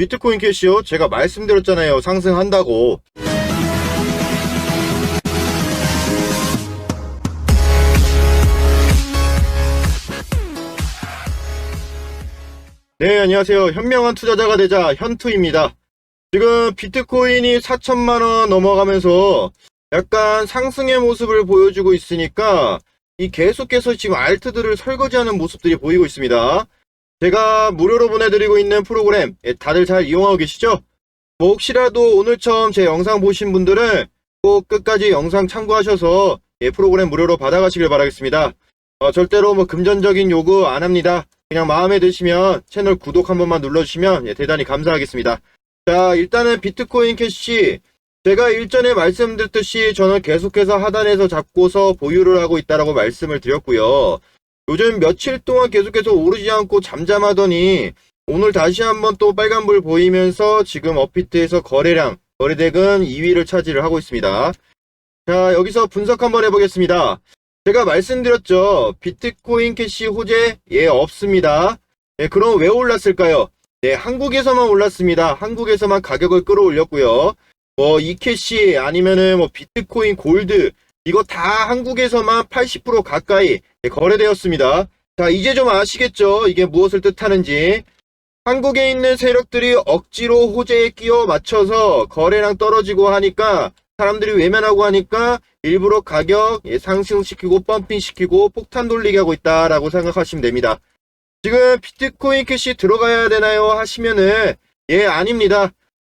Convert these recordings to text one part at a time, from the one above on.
비트코인 캐시요? 제가 말씀드렸잖아요. 상승한다고. 네, 안녕하세요. 현명한 투자자가 되자 현투입니다. 지금 비트코인이 4천만원 넘어가면서 약간 상승의 모습을 보여주고 있으니까 이 계속해서 지금 알트들을 설거지하는 모습들이 보이고 있습니다. 제가 무료로 보내드리고 있는 프로그램 예, 다들 잘 이용하고 계시죠? 뭐 혹시라도 오늘 처음 제 영상 보신 분들은 꼭 끝까지 영상 참고하셔서 예, 프로그램 무료로 받아가시길 바라겠습니다. 어, 절대로 뭐 금전적인 요구 안 합니다. 그냥 마음에 드시면 채널 구독 한 번만 눌러주시면 예, 대단히 감사하겠습니다. 자 일단은 비트코인 캐시 제가 일전에 말씀드렸듯이 저는 계속해서 하단에서 잡고서 보유를 하고 있다라고 말씀을 드렸고요. 요즘 며칠 동안 계속해서 오르지 않고 잠잠하더니 오늘 다시 한번 또 빨간불 보이면서 지금 업비트에서 거래량, 거래대금 2위를 차지를 하고 있습니다. 자, 여기서 분석 한번 해보겠습니다. 제가 말씀드렸죠. 비트코인 캐시 호재 예 없습니다. 예, 그럼 왜 올랐을까요? 네, 한국에서만 올랐습니다. 한국에서만 가격을 끌어올렸고요. 뭐 이캐시 아니면은 뭐 비트코인 골드 이거 다 한국에서만 80% 가까이 예, 거래되었습니다. 자, 이제 좀 아시겠죠? 이게 무엇을 뜻하는지. 한국에 있는 세력들이 억지로 호재에 끼워 맞춰서 거래량 떨어지고 하니까 사람들이 외면하고 하니까 일부러 가격 예, 상승시키고 펌핑시키고 폭탄 돌리게 하고 있다라고 생각하시면 됩니다. 지금 비트코인 캐시 들어가야 되나요? 하시면은 예, 아닙니다.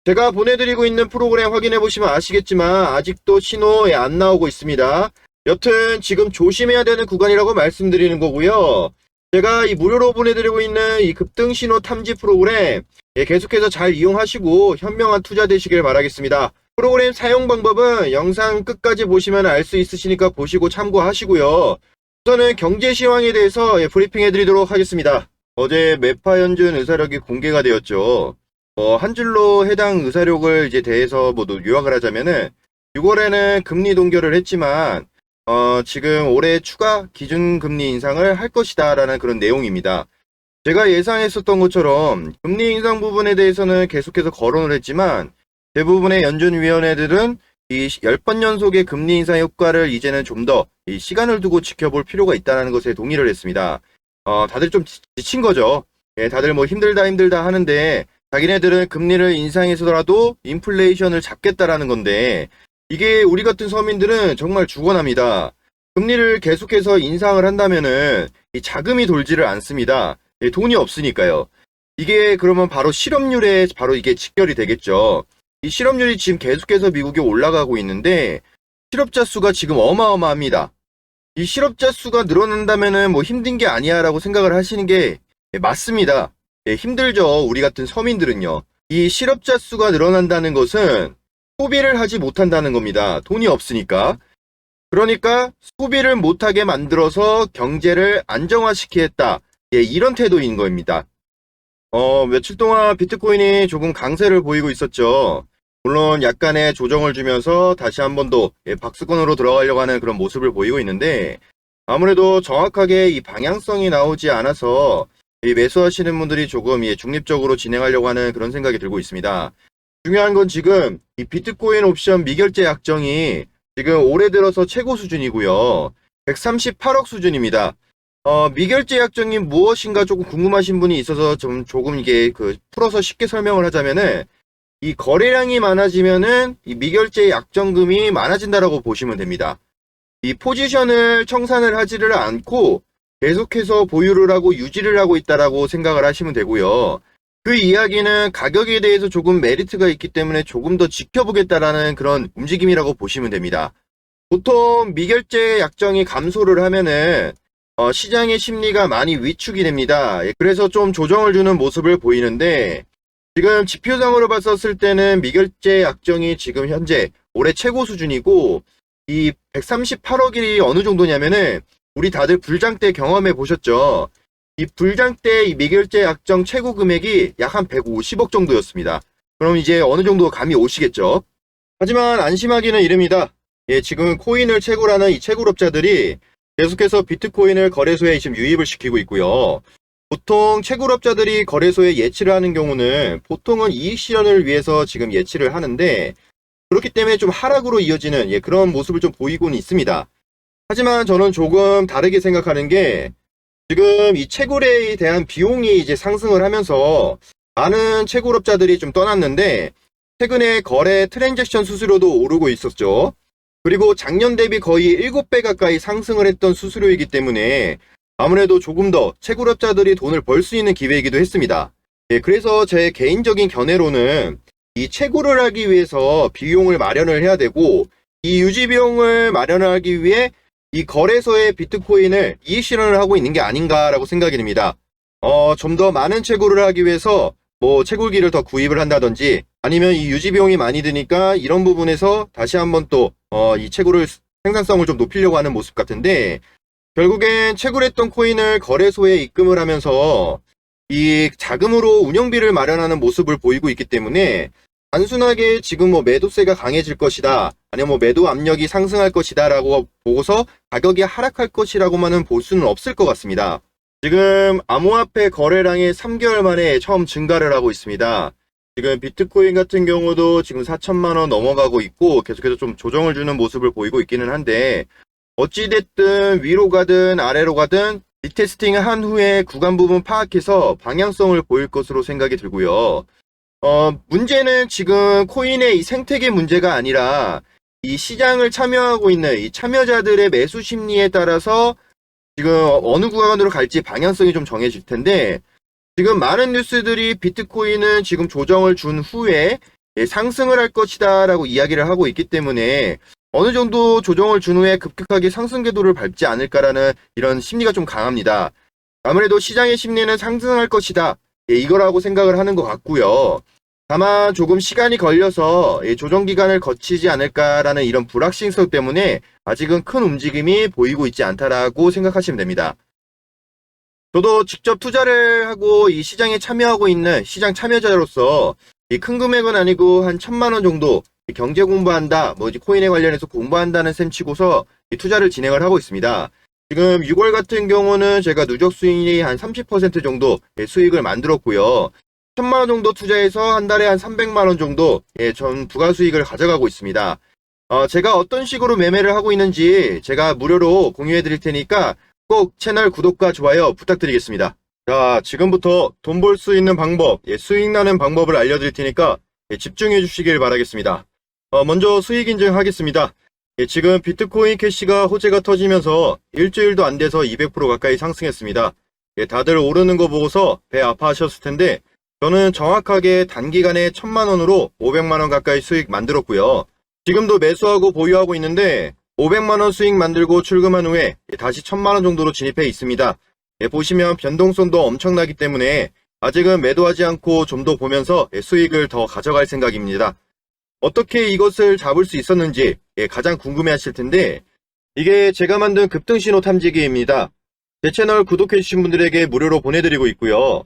제가 보내드리고 있는 프로그램 확인해 보시면 아시겠지만 아직도 신호에 안 나오고 있습니다. 여튼 지금 조심해야 되는 구간이라고 말씀드리는 거고요. 제가 이 무료로 보내드리고 있는 이 급등 신호 탐지 프로그램 예, 계속해서 잘 이용하시고 현명한 투자 되시길 바라겠습니다. 프로그램 사용 방법은 영상 끝까지 보시면 알 수 있으시니까 보시고 참고하시고요. 우선은 경제 시황에 대해서 예, 브리핑 해드리도록 하겠습니다. 어제 매파 연준 의사력이 공개가 되었죠. 어, 한 줄로 해당 의사력을 이제 대해서 뭐 요약을 하자면은 6월에는 금리 동결을 했지만 어, 지금 올해 추가 기준 금리 인상을 할 것이다 라는 그런 내용입니다. 제가 예상했었던 것처럼 금리 인상 부분에 대해서는 계속해서 거론을 했지만 대부분의 연준위원회들은 이 10번 연속의 금리 인상 효과를 이제는 좀 더 시간을 두고 지켜볼 필요가 있다는 것에 동의를 했습니다. 어, 다들 좀 지친 거죠. 예, 다들 뭐 힘들다 힘들다 하는데 자기네들은 금리를 인상해서라도 인플레이션을 잡겠다라는 건데 이게 우리 같은 서민들은 정말 죽어납니다. 금리를 계속해서 인상을 한다면은 이 자금이 돌지를 않습니다. 예, 돈이 없으니까요. 이게 그러면 바로 실업률에 바로 이게 직결이 되겠죠. 이 실업률이 지금 계속해서 미국에 올라가고 있는데 실업자 수가 지금 어마어마합니다. 이 실업자 수가 늘어난다면은 뭐 힘든 게 아니야라고 생각을 하시는 게 예, 맞습니다. 예, 힘들죠. 우리 같은 서민들은요. 이 실업자 수가 늘어난다는 것은 소비를 하지 못한다는 겁니다. 돈이 없으니까. 그러니까 소비를 못하게 만들어서 경제를 안정화시키겠다. 예, 이런 태도인 겁니다. 어, 며칠 동안 비트코인이 조금 강세를 보이고 있었죠. 물론 약간의 조정을 주면서 다시 한 번더 예, 박스권으로 들어가려고 하는 그런 모습을 보이고 있는데 아무래도 정확하게 이 방향성이 나오지 않아서 이 매수하시는 분들이 조금 예, 중립적으로 진행하려고 하는 그런 생각이 들고 있습니다. 중요한 건 지금 이 비트코인 옵션 미결제 약정이 지금 올해 들어서 최고 수준이고요. 138억 수준입니다. 어, 미결제 약정이 무엇인가 조금 궁금하신 분이 있어서 좀 조금 이게 그 풀어서 쉽게 설명을 하자면은 이 거래량이 많아지면은 이 미결제 약정금이 많아진다라고 보시면 됩니다. 이 포지션을 청산을 하지를 않고 계속해서 보유를 하고 유지를 하고 있다라고 생각을 하시면 되고요. 그 이야기는 가격에 대해서 조금 메리트가 있기 때문에 조금 더 지켜보겠다라는 그런 움직임이라고 보시면 됩니다. 보통 미결제 약정이 감소를 하면은 어, 시장의 심리가 많이 위축이 됩니다. 예, 그래서 좀 조정을 주는 모습을 보이는데 지금 지표상으로 봤었을 때는 미결제 약정이 지금 현재 올해 최고 수준이고 이 138억이 어느 정도냐면은 우리 다들 불장 때 경험해 보셨죠? 이 불장 때 이 미결제 약정 최고 금액이 약 한 150억 정도였습니다. 그럼 이제 어느 정도 감이 오시겠죠? 하지만 안심하기는 이릅니다. 예, 지금 코인을 채굴하는 이 채굴업자들이 계속해서 비트코인을 거래소에 지금 유입을 시키고 있고요. 보통 채굴업자들이 거래소에 예치를 하는 경우는 보통은 이익 실현을 위해서 지금 예치를 하는데 그렇기 때문에 좀 하락으로 이어지는 예, 그런 모습을 좀 보이고는 있습니다. 하지만 저는 조금 다르게 생각하는 게 지금 이 채굴에 대한 비용이 이제 상승을 하면서 많은 채굴업자들이 좀 떠났는데 최근에 거래 트랜잭션 수수료도 오르고 있었죠. 그리고 작년 대비 거의 7배 가까이 상승을 했던 수수료이기 때문에 아무래도 조금 더 채굴업자들이 돈을 벌 수 있는 기회이기도 했습니다. 예, 그래서 제 개인적인 견해로는 이 채굴을 하기 위해서 비용을 마련을 해야 되고 이 유지 비용을 마련하기 위해 이 거래소에 비트코인을 이익 실현을 하고 있는 게 아닌가라고 생각이 듭니다. 어, 좀 더 많은 채굴을 하기 위해서 뭐 채굴기를 더 구입을 한다든지 아니면 이 유지 비용이 많이 드니까 이런 부분에서 다시 한번 또 어, 이 채굴을 생산성을 좀 높이려고 하는 모습 같은데 결국엔 채굴했던 코인을 거래소에 입금을 하면서 이 자금으로 운영비를 마련하는 모습을 보이고 있기 때문에 단순하게 지금 뭐 매도세가 강해질 것이다 아니면 뭐 매도 압력이 상승할 것이다라고 보고서 가격이 하락할 것이라고만은 볼 수는 없을 것 같습니다. 지금 암호화폐 거래량이 3개월 만에 처음 증가를 하고 있습니다. 지금 비트코인 같은 경우도 지금 4천만 원 넘어가고 있고 계속해서 좀 조정을 주는 모습을 보이고 있기는 한데 어찌됐든 위로 가든 아래로 가든 리테스팅을 한 후에 구간 부분 파악해서 방향성을 보일 것으로 생각이 들고요. 어, 문제는 지금 코인의 이 생태계 문제가 아니라 이 시장을 참여하고 있는 이 참여자들의 매수 심리에 따라서 지금 어느 구간으로 갈지 방향성이 좀 정해질 텐데 지금 많은 뉴스들이 비트코인은 지금 조정을 준 후에 예, 상승을 할 것이다 라고 이야기를 하고 있기 때문에 어느 정도 조정을 준 후에 급격하게 상승 궤도를 밟지 않을까라는 이런 심리가 좀 강합니다. 아무래도 시장의 심리는 상승할 것이다. 예, 이거라고 생각을 하는 것 같고요. 다만 조금 시간이 걸려서 예, 조정 기간을 거치지 않을까라는 이런 불확실성 때문에 아직은 큰 움직임이 보이고 있지 않다라고 생각하시면 됩니다. 저도 직접 투자를 하고 이 시장에 참여하고 있는 시장 참여자로서 이 큰 금액은 아니고 한 천만 원 정도 이 경제 공부한다, 뭐 이제 코인에 관련해서 공부한다는 셈 치고서 이 투자를 진행을 하고 있습니다. 지금 6월 같은 경우는 제가 누적 수익이 한 30% 정도 예, 수익을 만들었고요. 천만 원 정도 투자해서 한 달에 한 300만 원 정도 예, 전 부가 수익을 가져가고 있습니다. 어, 제가 어떤 식으로 매매를 하고 있는지 제가 무료로 공유해 드릴 테니까 꼭 채널 구독과 좋아요 부탁드리겠습니다. 자, 지금부터 돈 벌 수 있는 방법, 예, 수익 나는 방법을 알려드릴 테니까 예, 집중해 주시길 바라겠습니다. 어, 먼저 수익 인증하겠습니다. 예, 지금 비트코인 캐시가 호재가 터지면서 일주일도 안 돼서 200% 가까이 상승했습니다. 예, 다들 오르는 거 보고서 배 아파하셨을 텐데 저는 정확하게 단기간에 1000만 원으로 500만 원 가까이 수익 만들었고요. 지금도 매수하고 보유하고 있는데 500만 원 수익 만들고 출금한 후에 예, 다시 1000만 원 정도로 진입해 있습니다. 예, 보시면 변동성도 엄청나기 때문에 아직은 매도하지 않고 좀 더 보면서 예, 수익을 더 가져갈 생각입니다. 어떻게 이것을 잡을 수 있었는지 예, 가장 궁금해 하실 텐데 이게 제가 만든 급등신호 탐지기입니다. 제 채널 구독해 주신 분들에게 무료로 보내드리고 있고요.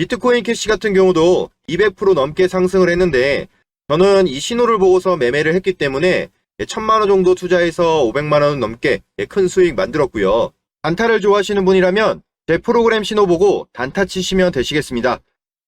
비트코인 캐시 같은 경우도 200% 넘게 상승을 했는데 저는 이 신호를 보고서 매매를 했기 때문에 1000만원 정도 투자해서 500만원 넘게 큰 수익 만들었고요. 단타를 좋아하시는 분이라면 제 프로그램 신호 보고 단타 치시면 되시겠습니다.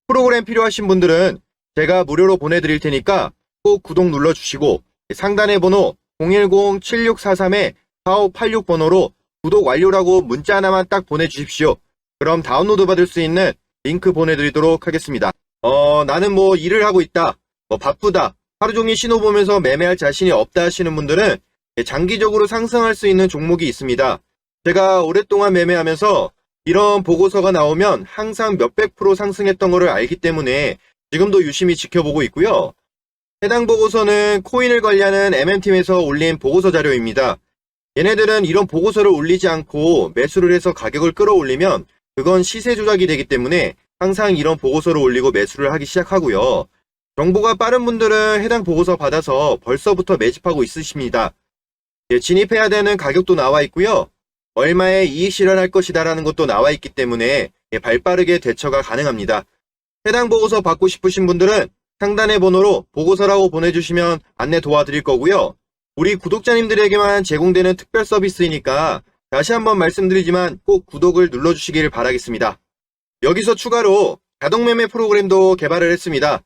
프로그램 필요하신 분들은 제가 무료로 보내드릴 테니까 꼭 구독 눌러주시고 상단의 번호 010-7643-4586 번호로 구독 완료라고 문자 하나만 딱 보내주십시오. 그럼 다운로드 받을 수 있는 링크 보내드리도록 하겠습니다. 어, 나는 뭐 일을 하고 있다. 뭐 바쁘다. 하루 종일 신호 보면서 매매할 자신이 없다 하시는 분들은 장기적으로 상승할 수 있는 종목이 있습니다. 제가 오랫동안 매매하면서 이런 보고서가 나오면 항상 몇백 프로 상승했던 것을 알기 때문에 지금도 유심히 지켜보고 있고요. 해당 보고서는 코인을 관리하는 MM팀에서 올린 보고서 자료입니다. 얘네들은 이런 보고서를 올리지 않고 매수를 해서 가격을 끌어올리면 그건 시세 조작이 되기 때문에 항상 이런 보고서를 올리고 매수를 하기 시작하고요. 정보가 빠른 분들은 해당 보고서 받아서 벌써부터 매집하고 있으십니다. 예, 진입해야 되는 가격도 나와 있고요. 얼마에 이익 실현할 것이다라는 것도 나와 있기 때문에 예, 발빠르게 대처가 가능합니다. 해당 보고서 받고 싶으신 분들은 상단의 번호로 보고서라고 보내주시면 안내 도와드릴 거고요. 우리 구독자님들에게만 제공되는 특별 서비스이니까 다시 한번 말씀드리지만 꼭 구독을 눌러주시길 바라겠습니다. 여기서 추가로 자동매매 프로그램도 개발을 했습니다.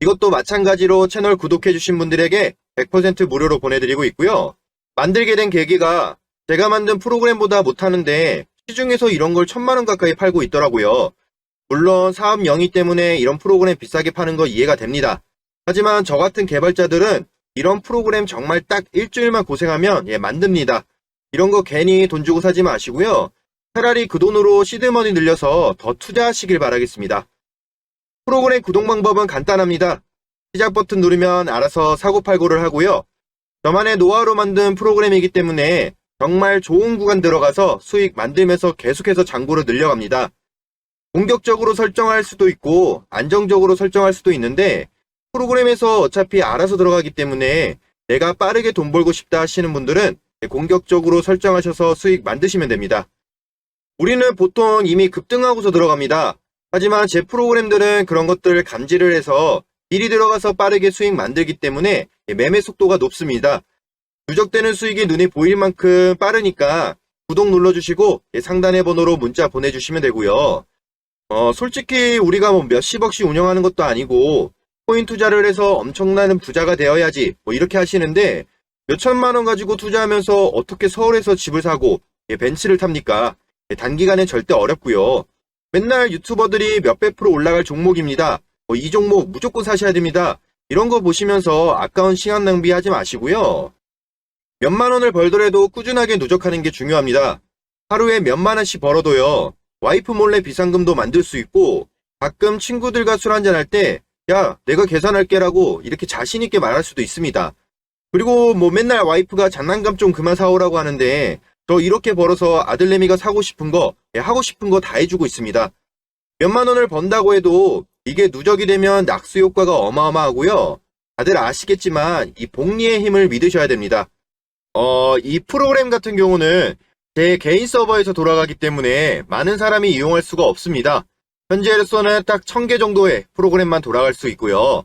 이것도 마찬가지로 채널 구독해주신 분들에게 100% 무료로 보내드리고 있고요. 만들게 된 계기가 제가 만든 프로그램보다 못하는데 시중에서 이런 걸 천만원 가까이 팔고 있더라고요. 물론 사업 영위 때문에 이런 프로그램 비싸게 파는 거 이해가 됩니다. 하지만 저 같은 개발자들은 이런 프로그램 정말 딱 일주일만 고생하면 예, 만듭니다. 이런 거 괜히 돈 주고 사지 마시고요. 차라리 그 돈으로 시드머니 늘려서 더 투자하시길 바라겠습니다. 프로그램 구독 방법은 간단합니다. 시작 버튼 누르면 알아서 사고팔고를 하고요. 저만의 노하우로 만든 프로그램이기 때문에 정말 좋은 구간 들어가서 수익 만들면서 계속해서 장고를 늘려갑니다. 공격적으로 설정할 수도 있고 안정적으로 설정할 수도 있는데 프로그램에서 어차피 알아서 들어가기 때문에 내가 빠르게 돈 벌고 싶다 하시는 분들은 공격적으로 설정하셔서 수익 만드시면 됩니다. 우리는 보통 이미 급등하고서 들어갑니다. 하지만 제 프로그램들은 그런 것들을 감지를 해서 미리 들어가서 빠르게 수익 만들기 때문에 매매 속도가 높습니다. 누적되는 수익이 눈에 보일 만큼 빠르니까 구독 눌러주시고 상단의 번호로 문자 보내주시면 되고요. 어, 솔직히 우리가 뭐 몇십억씩 운영하는 것도 아니고 코인 투자를 해서 엄청나는 부자가 되어야지 뭐 이렇게 하시는데 몇천만 원 가지고 투자하면서 어떻게 서울에서 집을 사고 예, 벤츠를 탑니까? 예, 단기간에 절대 어렵고요. 맨날 유튜버들이 몇백 프로 올라갈 종목입니다. 뭐이 종목 무조건 사셔야 됩니다. 이런 거 보시면서 아까운 시간 낭비하지 마시고요. 몇만 원을 벌더라도 꾸준하게 누적하는 게 중요합니다. 하루에 몇만 원씩 벌어도요. 와이프 몰래 비상금도 만들 수 있고 가끔 친구들과 술 한잔 할 때 야, 내가 계산할게라고 이렇게 자신 있게 말할 수도 있습니다. 그리고 뭐 맨날 와이프가 장난감 좀 그만 사오라고 하는데 저 이렇게 벌어서 아들내미가 사고 싶은 거, 예, 하고 싶은 거 다 해주고 있습니다. 몇만 원을 번다고 해도 이게 누적이 되면 낙수 효과가 어마어마하고요. 다들 아시겠지만 이 복리의 힘을 믿으셔야 됩니다. 어, 이 프로그램 같은 경우는 제 개인 서버에서 돌아가기 때문에 많은 사람이 이용할 수가 없습니다. 현재로서는 딱 1000개 정도의 프로그램만 돌아갈 수 있고요.